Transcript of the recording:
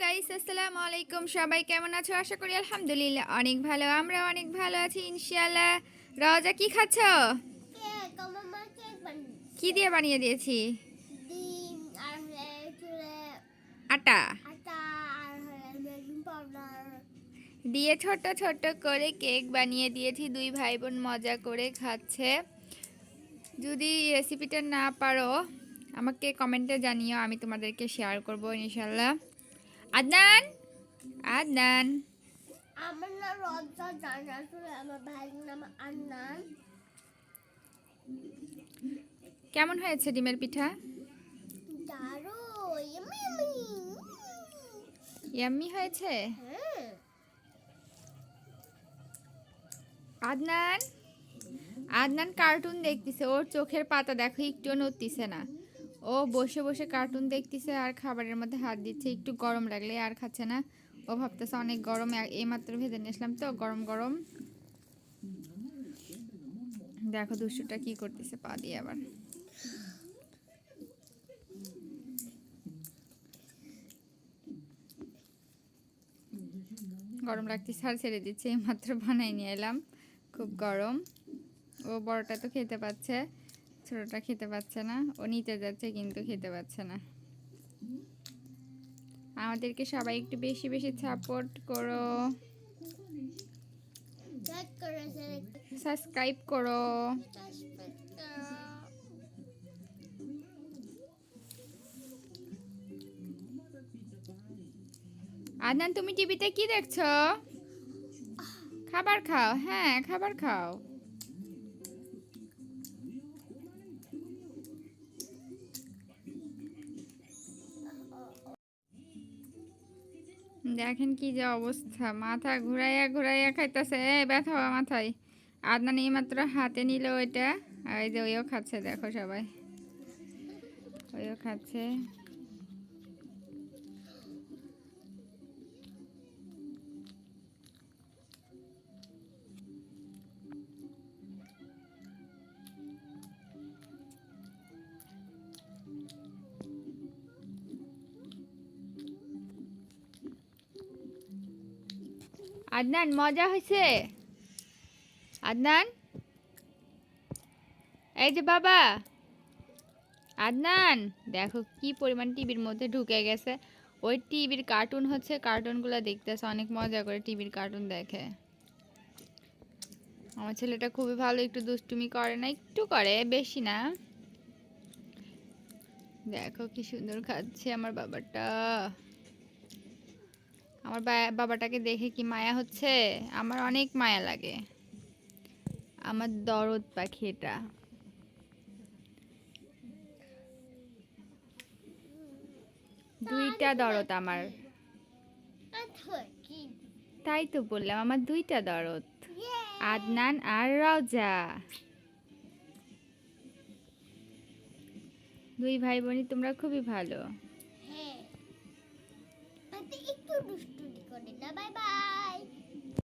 Guys আসসালামু আলাইকুম। সবাই কেমন আছো? আশা করি আলহামদুলিল্লাহ অনেক ভালো। আমরা অনেক ভালো আছি ইনশাআল্লাহ। রওজা কি খাচ্ছ? কি দিয়ে বানিয়ে দিয়েছি? ডিম আর হলে আটা। দিয়ে ছোট ছোট করে কেক বানিয়ে দিয়েছি। দুই ভাই বোন মজা করে খাচ্ছে। যদি রেসিপিটা না পারো আমাকে কমেন্টে জানিও আমি তোমাদেরকে শেয়ার করব ইনশাল্লাহ আদনান আদনান আমার নাম রজা জানা চুলে আমার ভাইয়ের নাম আন্নান কেমন হয়েছে ডিমের পিঠা দারু ইয়ামি ইয়ামি ইয়াম্মি হয়েছে হ্যাঁ আদনান আদনান কার্টুন দেখতেছে ওর চোখের পাতা দেখো একটুও নড়তিছে না ও বসে বসে কার্টুন দেখতেছে আর খাবারের মধ্যে হাত দিচ্ছে, একটু গরম লাগলে আর খাচ্ছে না। ও ভাবতেছে অনেক গরম এইমাত্র ভেজে নিয়ে আসলাম তো, গরম গরম। দেখো দুষ্টুটা কি করতেছে পা দিয়ে আবার। গরম লাগতেছে আর ছেড়ে দিচ্ছে মাত্র বানাই নিয়ে এলাম, খুব গরম। ও বড়টা তো খেতে পাচ্ছে। ছোটটা খেতে পাচ্ছে না, ও নিতে যাচ্ছে কিন্তু খেতে পাচ্ছে না। আমাদেরকে সবাই একটু বেশি বেশি সাপোর্ট করো। সাবস্ক্রাইব করো। আদনান, তুমি টিভিতে কি দেখছ? খাবার খাও হ্যাঁ খাবার খাও। দেখেন কি যে অবস্থা। মাথা ঘুরাইয়া ঘুরাইয়া খাইতেছে। ব্যথা হওয়া মাথায়। আদনান এইমাত্র হাতে নিল ওইটা। এই যে ওইও খাচ্ছে, দেখো সবাই। ওইও খাচ্ছে। আদনান, মজা হয়েছে আদনান? এই যে বাবা। আদনান, দেখো কি পরিমাণ টিভির মধ্যে ঢুকে গেছে। ওই টিভির কার্টুন হচ্ছে, কার্টুনগুলো দেখতেছে, অনেক মজা করে টিভির কার্টুন দেখে। আমার ছেলেটা খুবই ভালো, একটু দুষ্টুমি করে না, একটু করে, বেশি না। দেখো কি সুন্দর খাচ্ছে আমার বাবাটা। আমার বাবাটাকে দেখে কি মায়া হচ্ছে? আমার অনেক মায়া লাগে। আমার দরদ পাখি এটা। দুইটা দরদ আমার। তাই তো বললাম, আমার দুইটা দরদ। আদনান আর রাজা দুই ভাই বোনই তোমরা খুবই ভালো। হ্যাঁ। আচ্ছা, একটু 拜拜。